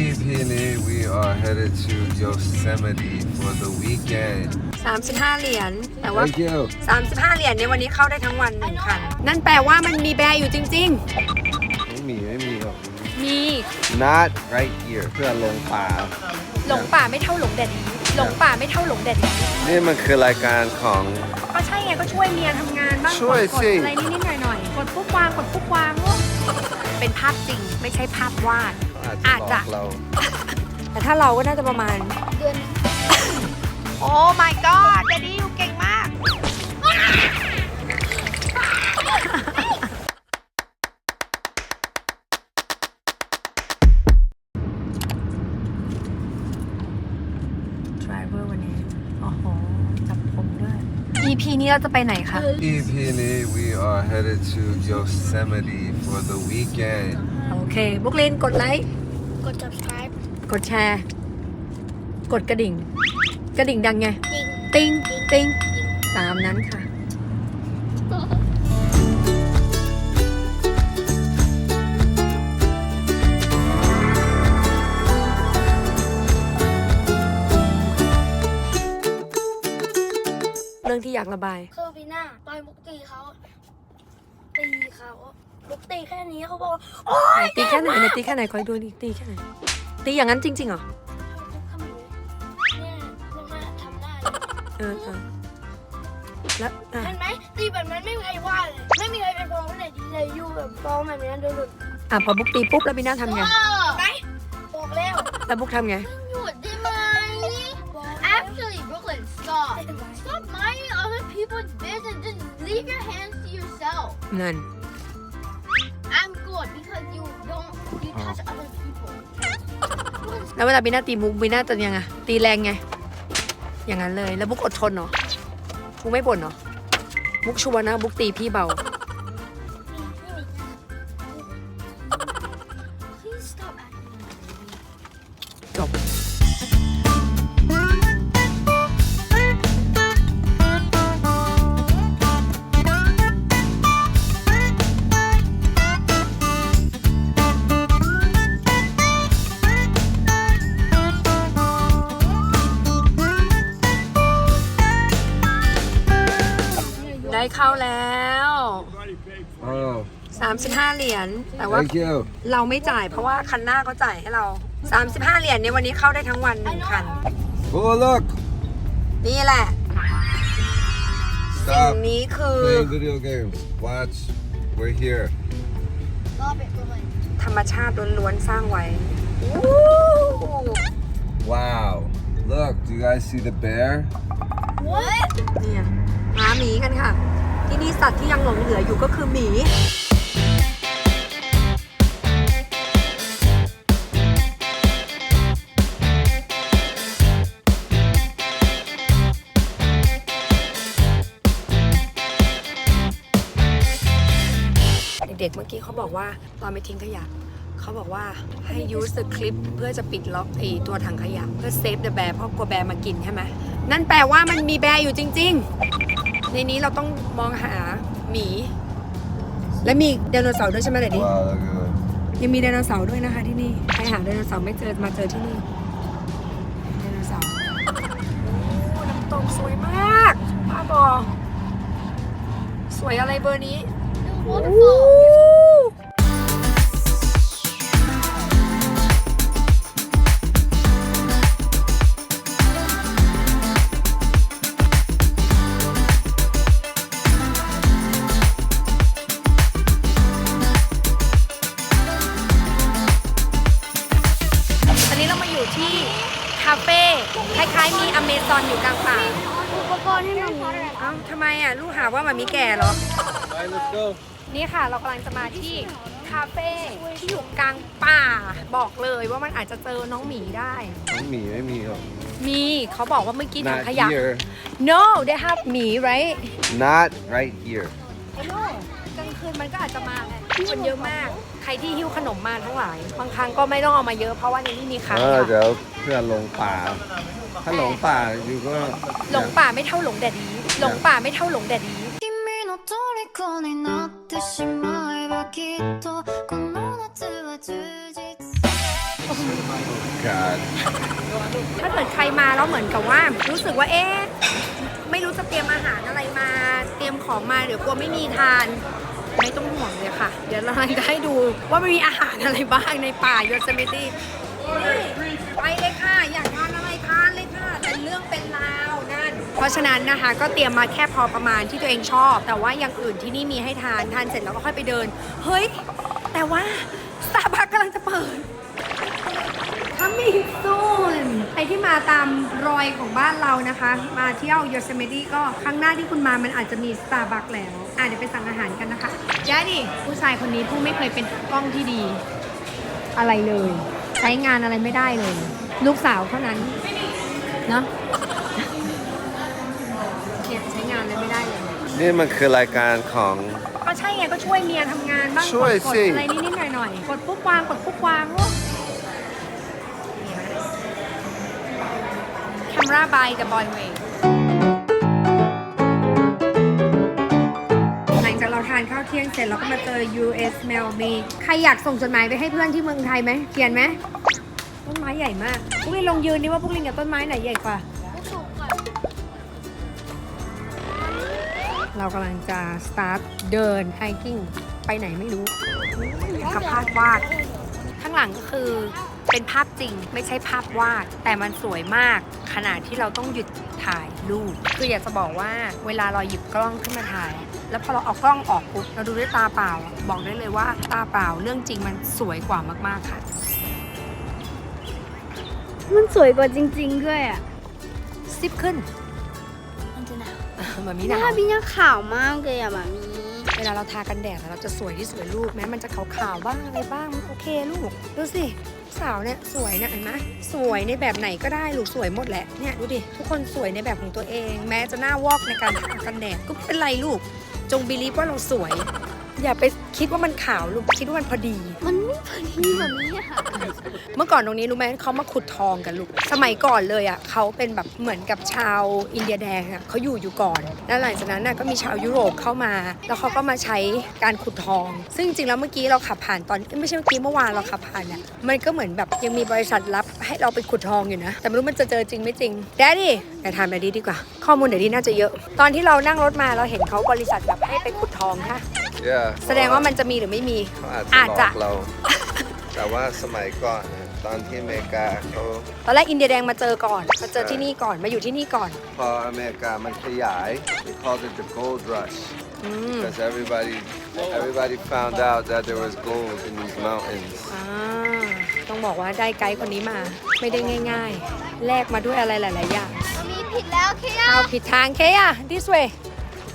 EP นี้ we are headed to Yosemite for the weekend 35 เหรียญแต่ว่า Thank you 35 เหรียญในยวันนี้เข้าได้ทั้งวันหนึ่งคัน นั่นแปลว่ามันมีแบร์อยู่จริง ไม่มีไม่มีหรอก ๆ มี not right here เพื่อลงป่า หลงป่าไม่เท่าหลงแดดดีหลงป่าไม่เท่าหลงแดดดีนี่มันคือรายการของ ก็ใช่ไงก็ช่วยเมียทำงานบ้างช่วยกดสิกดอะไรนิดๆหน่อยๆกดปุ๊บวางกดปุ๊บวางโอ้เป็นภาพจริงไม่ใช่ภาพวาด อาจจะหลอกอาจจะเราแต่ถ้าเราก็น่าจะประมาณ เดือนโอ้ my god เดดดี้อยู่เก่งมาก driver วันนี้ โอ้โห จับผมด้วย EP นี้เราจะไปไหนคะ EP นี้ we are headed to Yosemite for the weekend โอเค บุกลินกดไลค์ กด subscribe กดแชร์ กดกระดิ่ง กระดิ่งดังไง จริง ติ้งติ้งตามนั้นค่ะเรื่องที่อยากระบาย คือพีหน้าตอนมุกตีเขาตีเขา มุกตีแค่นี้เขาบอกว่าโอ๊ยตีแค่ไหนไหนตีแค่ไหนคอยดูดิตีแค่ไหนตีอย่างนั้นจริงๆเหรอทำไมเนี่ยลงมาทำได้เออเออแล้วอะเห็นไหมตีแบบนั้นไม่มีใครว่าเลยไม่มีใครไปฟ้องไหนดีเลยอยู่แบบฟ้องแบบนี้โดนหลุดอะพอบุ๊กตีปุ๊บแล้วบีน่าทำไงไหมบอกแล้วแล้วบุ๊กทำไง หยุดได้ไหม Actually, Brooklyn, stop. Stop minding other people's business. Just leave your hands to yourself. นั่น I'm good because you don't you touch other people. แล้วเวลาบีน่าตีมุกบีน่าจะยังไงตีแรงไง อย่างนั้นเลย แล้วบุ๊กอดทนเหรอบุ๊กไม่บ่นเหรอบุ๊กชัวร์นะบุ๊กตีพี่เบา 35 เหรียญแต่ว่า thank you เราไม่จ่ายเพราะว่าคันหน้าเขาจ่ายให้เรา 35 เหรียญในยวันนี้เข้าได้ทั้งวันหนึ่งคัน oh look นี่แหละ สิ่ง stop นี้คือ playing video games watch we're here Stop it, Brooklyn. ธรรมชาติล้วนๆสร้างไว้ wow look do you guys see the bear What? เนี่ยหาหมีกันค่ะ ที่นี่สัตว์ที่ยังหลงเหลืออยู่ก็คือหมี เด็กเมื่อกี้เขาบอกว่าตอนไปทิ้งขยะเขาบอกว่าให้ use the clip เพื่อจะปิดล็อกไอตัวถังขยะ เพื่อ save the bear เพราะกลัวแบร์มากินใช่ไหมนั่นแปลว่ามันมีแบร์อยู่จริง ๆ ในนี้เราต้องมองหาหมี และมีไดโนเสาร์ด้วยใช่ไหมเด็ดดี้ wow look at that ยังมีไดโนเสาร์ด้วยนะคะที่นี่ใครหาไดโนเสาร์ไม่เจอมาเจอที่นี่ไดโนเสาร์โอ้น้ำตกสวยมากป้าบอสวยอะไรเบอร์นี้ Waterfall. เรามาอยู่ที่คาเฟ่คล้ายๆ มีอเมซอนอยู่กลางป่าอุปกรณ์ให้มันเอ้าทำไมอะลูกหาว่ามันมีแก่เหรอ Alright, let's go นี่ค่ะเรากำลังจะมาที่คาเฟ่ที่อยู่กลางป่า บอกเลยว่ามันอาจจะเจอน้องหมีได้น้องหมีไม่มีหรอก มีเขาบอกว่าเมื่อกี้ถัง not ขยะ here no they have หมี right not right here กลางคืนมันก็อาจจะมาไงคนเยอะมาก ใครที่หิ้วขนมมาทั้งหลาย บางครั้งก็ไม่ต้องเอามาเยอะเพราะว่าในนี้มีขาย เออเดี๋ยวเพื่อลงป่า ถ้าหลงป่าอยู่ก็ หลงป่าไม่เท่าหลงแดดดี หลงป่าไม่เท่าหลงแดดดี 君の虜になってしまえばきっとこの夏は充実 God. ถ้าเกิดใครมาแล้วเหมือนกับว่า รู้สึกว่าเอ๊ะไม่รู้จะเตรียมอาหารอะไรมา เตรียมของมาเดี๋ยวกลัวไม่มีทาน ไม่ต้องห่วง เลยค่ะ เดี๋ยวเราจะให้ดูว่ามันมีอาหารอะไรบ้างในป่าโยเซมิตี้ไปเลยค่ะ อยากทานอะไรทานเลยค่ะแต่เรื่องเป็นราวนั่น เพราะฉะนั้นนะคะก็เตรียมมาแค่พอประมาณที่ตัวเองชอบ แต่ว่าอย่างอื่นที่นี่มีให้ทาน ทานเสร็จแล้วก็ค่อยไปเดิน เฮ้ย แต่ว่าสตาร์บัคกำลังจะเปิด coming soon ใครที่มาตามรอยของบ้านเรานะคะ มาเที่ยว Yosemite ก็ครั้งหน้าที่คุณมามันอาจจะมี Starbucks แล้ว อะเดี๋ยวไปสั่งอาหารกันนะคะแจ๊ดิผู้ชายคนนี้ผู้ไม่เคยเป็นกล้องที่ดี อะไรเลย ใช้งานอะไรไม่ได้เลย ลูกสาวเท่านั้นเนาะเนี่ยใช้งานอะไรไม่ได้เลย นี่มันคือรายการของ ก็ใช่ไงก็ช่วยเมียทำงานบ้างช่วยกดสิๆอะไรนิดๆหน่อยๆกดปุ๊บวางกดปุ๊บวางโอ้ แคมรา by the boy way หลังจากเราทานข้าวเที่ยงเสร็จเราก็มาเจอ US Mail Me ใครอยากส่งจดหมายไปให้เพื่อนที่เมืองไทยไหมเขียนไหมต้นไม้ใหญ่มากพวกลินลองยืนดิว่าพวกลินกับต้นไม้ไหนใหญ่กว่า เรากำลังจะ start เดิน hiking ไปไหนไม่รู้ขับภาพวาด ข้างหลังก็คือ เป็นภาพจริงไม่ใช่ภาพวาด แต่มันสวยมาก ขนาดที่เราต้องหยุดถ่ายรูปคืออยากจะบอกว่าเวลาเราหยิบกล้องขึ้นมาถ่าย แล้วพอเราเอากล้องออกปุ๊บเราดูด้วยตาเปล่า บอกได้เลยว่าตาเปล่าเรื่องจริงมันสวยกว่ามากๆค่ะ มันสวยกว่าจริง ๆ ด้วยอะซิบขึ้นมันจะหนาวแบบนี้หนะน้าพี่เนี่ยขาวมากเลยอะแบบนี้เวลาเราทากันแดดอะเราจะสวยที่สวยลูกแม้มันจะขาวๆบ้างอะไรบ้างมันโอเคลูก ดูสิ สาวเนี่ยสวยเนี่ยเห็นไหมสวยในแบบไหนก็ได้ลูกสวยหมดแหละเนี่ยดูดิทุกคนสวยในแบบของตัวเอง แม้จะหน้าวอกในการทากันแดดก็ไม่เป็นไรลูก จงบิลีฟว่าเราสวย อย่าไปคิดว่ามันขาวลูกคิดว่ามันพอดี มันไม่พอดีแบบนี้อะค่ะ เมื่อก่อนตรงนี้รู้ไหมเขามาขุดทองกันลูก สมัยก่อนเลยอะเขาเป็นแบบเหมือนกับชาวอินเดียแดงอะเขาอยู่อยู่ก่อน แล้วหลังจากนั้นน่ะก็มีชาวยุโรปเข้ามา แล้วเขาก็มาใช้การขุดทอง ซึ่งจริงๆแล้วเมื่อกี้เราขับผ่านตอนเอ้ยไม่ใช่เมื่อกี้เมื่อวานเราขับผ่านเนี่ยมันก็เหมือนแบบยังมีบริษัทรับให้เราไปขุดทองอยู่นะ แต่ไม่รู้มันจะเจอจริงไม่จริงแดดดี้แต่ถามแดดดี้ดีกว่า ข้อมูลแดดดี้น่าจะเยอะ ตอนที่เรานั่งรถมาเราเห็นเขาบริษัทแบบให้ไปขุดทองค่ะ yeah แสดงว่ามันจะมีหรือไม่มีเขาอาจอาจจะจะหลอกเรา แต่ว่าสมัยก่อนเนี่ยตอนที่อเมริกาเขาตอนแรกอินเดียแดงมาเจอก่อน มาเจอที่นี่ก่อนมาอยู่ที่นี่ก่อน พออเมริกามันขยาย they called it the gold rush อืม because everybody everybody found out that there was gold in these mountains อ่าต้องบอกว่าได้ไกด์คนนี้มา ไม่ได้ง่าย ๆ แลกมาด้วยอะไรหลาย ๆ อย่าง มีผิดแล้วเคียเอาผิดทางเคอะ this way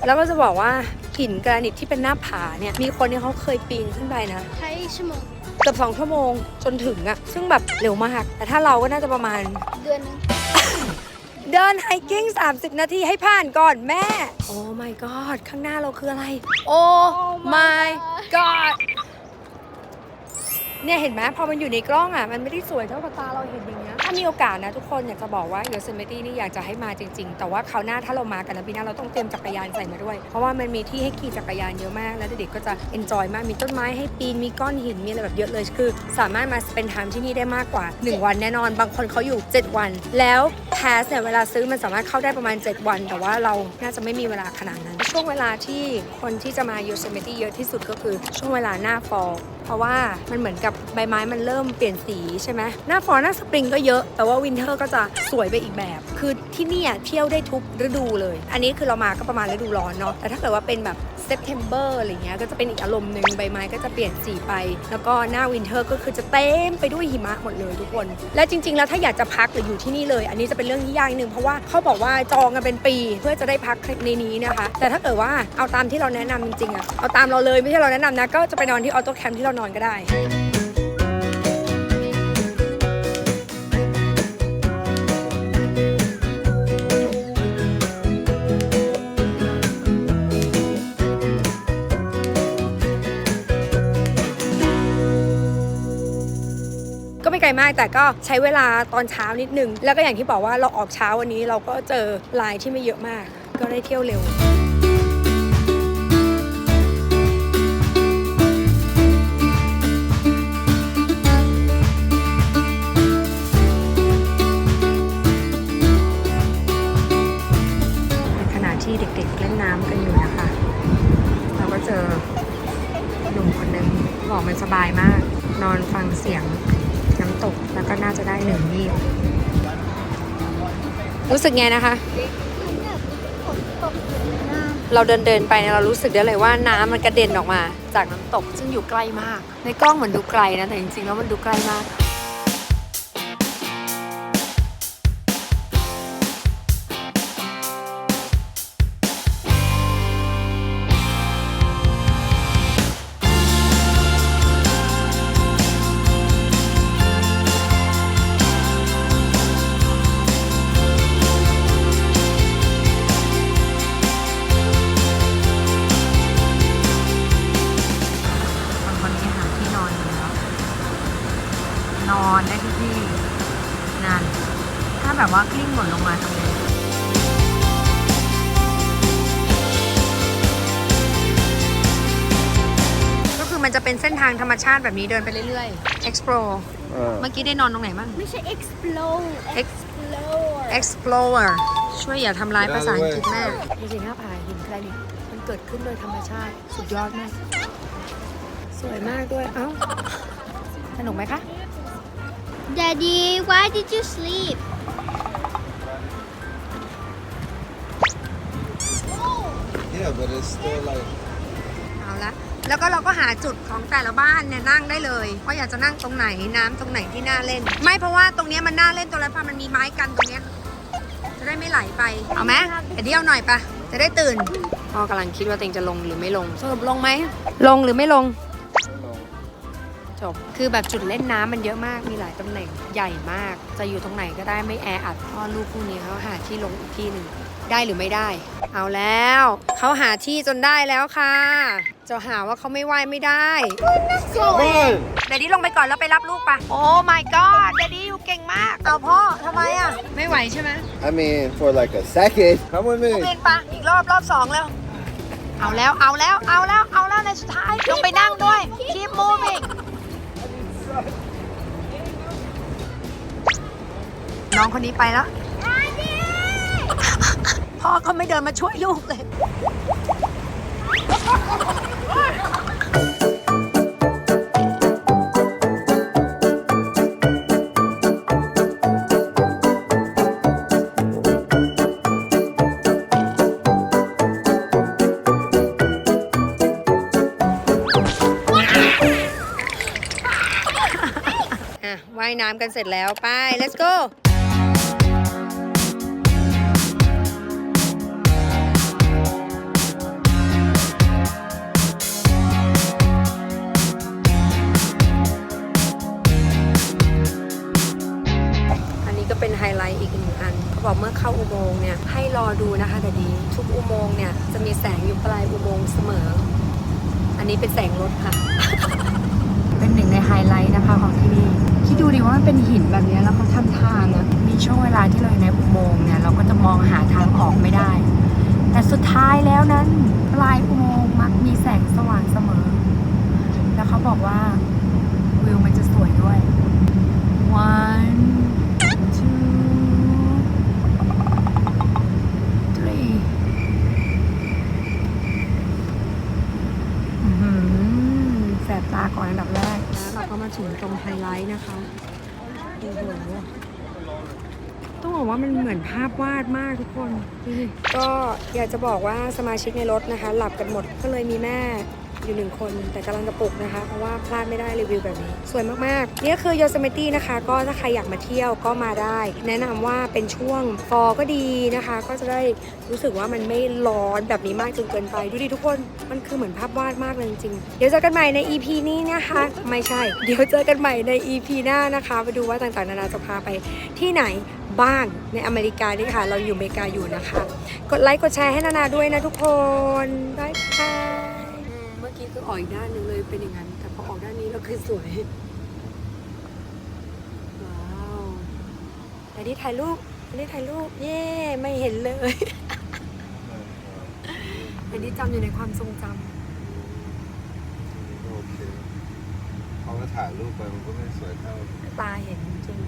แล้วก็จะบอกว่า หินกรานิตที่เป็นหน้าผาเนี่ย มีคนที่เขาเคยปีนขึ้นไปนะใช้ชั่วโมงเกือบสองชั่วโมงจนถึงอะซึ่งแบบเร็วมาก แต่ถ้าเราก็น่าจะประมาณ เดือนนึง เดินไฮกิ้ง 30 นาทีให้ผ่านก่อนแม่ โอ้ my god ข้างหน้าเราคืออะไร โอ้ my god เนี่ยเห็นไหมพอมันอยู่ในกล้องอะมันไม่ได้สวยเท่ากับตาเราเห็นอย่างเงี้ยถ้ามีโอกาสนะทุกคนอยากจะบอกว่า Yosemite นี่อยากจะให้มาจริง ๆ แต่ว่าคราวหน้าถ้าเรามากันนะปีหน้าเราต้องเตรียมจักรยานใส่มาด้วย เพราะว่ามันมีที่ให้ขี่จักรยานเยอะมาก แล้วเด็กๆก็จะ enjoy มากมีต้นไม้ให้ปีนมีก้อนหินมีอะไรแบบเยอะเลยคือ สามารถมาเป็นทามที่นี่ได้มากกว่า 1 วันแน่นอน บางคนเขาอยู่ 7 วัน แล้ว pass เนี่ยเวลาซื้อมันสามารถเข้าได้ประมาณ 7 วัน แต่ว่าเราน่าจะไม่มีเวลาขนาดนั้น ช่วงเวลาที่คนที่จะมา Yosemite เยอะที่สุดก็คือช่วงเวลาหน้า fall เพราะว่ามันเหมือนกับใบไม้มันเริ่มเปลี่ยนสีใช่ไหมหน้าฟอร์หน้าสปริงก็เยอะ แต่ว่าวินเทอร์ก็จะสวยไปอีกแบบ คือที่นี่เที่ยวได้ทุกฤดูเลย อันนี้คือเรามาก็ประมาณฤดูร้อนเนาะแต่ถ้าเกิดว่าเป็นแบบ เซปเทมเบอร์อะไรเงี้ยก็จะเป็นอีกอารมณ์หนึ่งใบไม้ก็จะเปลี่ยนสีไป แล้วก็หน้าวินเทอร์ก็คือจะเต็มไปด้วยหิมะหมดเลยทุกคน และจริง ๆ แล้วถ้าอยากจะพักหรืออยู่ที่นี่เลย อันนี้จะเป็นเรื่องที่ยากนิดนึงเพราะว่าเขาบอกว่าจองกันเป็นปีเพื่อจะได้พักในนี้นะคะ แต่ถ้าเกิดว่าเอาตามที่เราแนะนำจริงๆอะเอาตามเราเลยไม่ใช่เราแนะนำนะก็จะไปนอนที่ออโต้แคมป์ที่เรานอนก็ได้ มาก แต่ก็ใช้เวลาตอนเช้านิดนึง แล้วก็อย่างที่บอกว่าเราออกเช้าวันนี้เราก็เจอลายที่ไม่เยอะมาก ก็ได้เที่ยวเร็วที่เด็กๆเล่นน้ำกันอยู่นะคะ เราก็เจอหนุ่มคนนึงบอกมันสบายมาก นอนฟังเสียง ตกแล้วก็น่าจะได้หนึ่งยี่รู้สึกไงนะคะ เราเดินเดินๆไปเนี่ยเรารู้สึกได้เลยว่าน้ำมันกระเด็นออกมา จากน้ำตกซึ่งอยู่ใกล้มาก ในกล้องเหมือนดูไกลนะแต่จริงๆแล้วมันดูใกล้มากางธรรมชาติแบบนี้เดินไปเรื่อยๆ explore เออเมื่อกี้ได้นอนตรงไหนบ้าง ไม่ใช่ explode explore explorer ช่วยอย่าทำร้ายภาษาอังกฤษแม่ดูสิหน้าผาหินแกรนิตมันเกิดขึ้นโดยธรรมชาติ สุดยอดมาก สวยมากด้วย เอ้า สนุกไหมคะ Daddy, why did you sleep? Yeah, but it's still like เอาละ แล้วก็เราก็หาจุดของแต่ละบ้านเนี่ยนั่งได้เลยว่าอยากจะนั่งตรงไหนน้ำตรงไหนที่น่าเล่น ไม่เพราะว่าตรงเนี้ยมันน่าเล่นตรงนั้นพอมันมีไม้กันตรงเนี้ยจะได้ไม่ไหลไปเอาไหมเดี๋ยวหน่อยปะจะได้ตื่นพ่อกำลังคิดว่าตัวเองจะลงหรือไม่ลงสรุปลงไหมลงหรือไม่ลงจบคือแบบจุดเล่นน้ำมันเยอะมากมีหลายตำแหน่งใหญ่มาก จะอยู่ตรงไหนก็ได้ไม่แออัดพ่อลูกคู่นี้เขาหาที่ลงอีกที่หนึ่งได้หรือไม่ได้ เอาแล้วเขาหาที่จนได้แล้วค่ะ จะหาว่าเขาไม่ไหวไม่ได้เดดดี้ลงไปก่อนแล้วไปรับลูกปะโอ้ my god เดดดี้อยู่เก่งมาก เอาพ่อทำไมอะ ไม่ไหวใช่ไหม I mean for like a second come with ลูก me เรียนปะอีกรอบรอบสองแล้ว เอาแล้วเอาแล้วเอาแล้วเอาแล้วในสุดท้ายลงไปนั่งด้วย keep moving น้องคนนี้ไปแล้ว พ่อก็ไม่เดินมาช่วยลูกเลย อะว่ายน้ำกันเสร็จแล้ว ไป let's go อดูนะคะเดี๋ยวนี้ทุกอุโมงค์เนี่ยจะมีแสงอยู่ปลายอุโมงค์เสมอ อันนี้เป็นแสงรถค่ะ เป็นหนึ่งในไฮไลท์นะคะของที่นี่คิดดูดิว่ามันเป็นหินแบบนี้แล้วเขาทำทางอะมีช่วงเวลาที่เราอยู่ในอุโมงค์เนี่ยเราก็จะมองหาทางออกไม่ได้ แต่สุดท้ายแล้วนั้นปลายอุโมงค์มักมีแสงสว่างเสมอ แล้วเขาบอกว่าวิวมันจะสวยด้วย one two three อื้อหือแสบตาก่อนอันดับแรก แล้วเราก็มาถึง ว้นะคะโอ้โหต้องบอกว่ามันเหมือนภาพวาดมากทุกคน ก็อยากจะบอกว่าสมาชิกในรถนะคะ หลับกันหมดก็เลยมีแม่ อยู่หนึ่งคน แต่กำลังจะปลุกนะคะ เพราะว่าพลาดไม่ได้รีวิวแบบนี้ สวยมากๆ นี่ก็คือ Yosemite นะคะ ก็ถ้าใครอยากมาเที่ยวก็มาได้ แนะนำว่าเป็นช่วงฟอก็ดีนะคะ ก็จะได้รู้สึกว่ามันไม่ร้อนแบบนี้มากจนเกินไป ดูดิทุกคน มันคือเหมือนภาพวาดมากเลยจริงๆ เดี๋ยวเจอกันใหม่ใน EP นี้นะคะ ไม่ใช่ เดี๋ยวเจอกันใหม่ใน EP หน้านะคะ ไปดูว่าต่างๆ นานาจะพาไปที่ไหนบ้างในอเมริกานี่ค่ะ เราอยู่อเมริกาอยู่นะคะ กดไลค์กดแชร์ให้นานาด้วยนะทุกคนบายบายเมื่อกี้ คือออกอีกด้านหนึ่งเลยเป็นอย่างนั้น แต่พอออกด้านนี้แล้วคือสวย ว้าวแต่นี่ถ่ายรูปอันนี้ถ่ายรูป เย้ไม่เห็นเลย อันนี้จำอยู่ในความทรงจโอเคพอมาถ่ายรูปไปมันก็ไม่สวยเท่าำตาเห็นจริง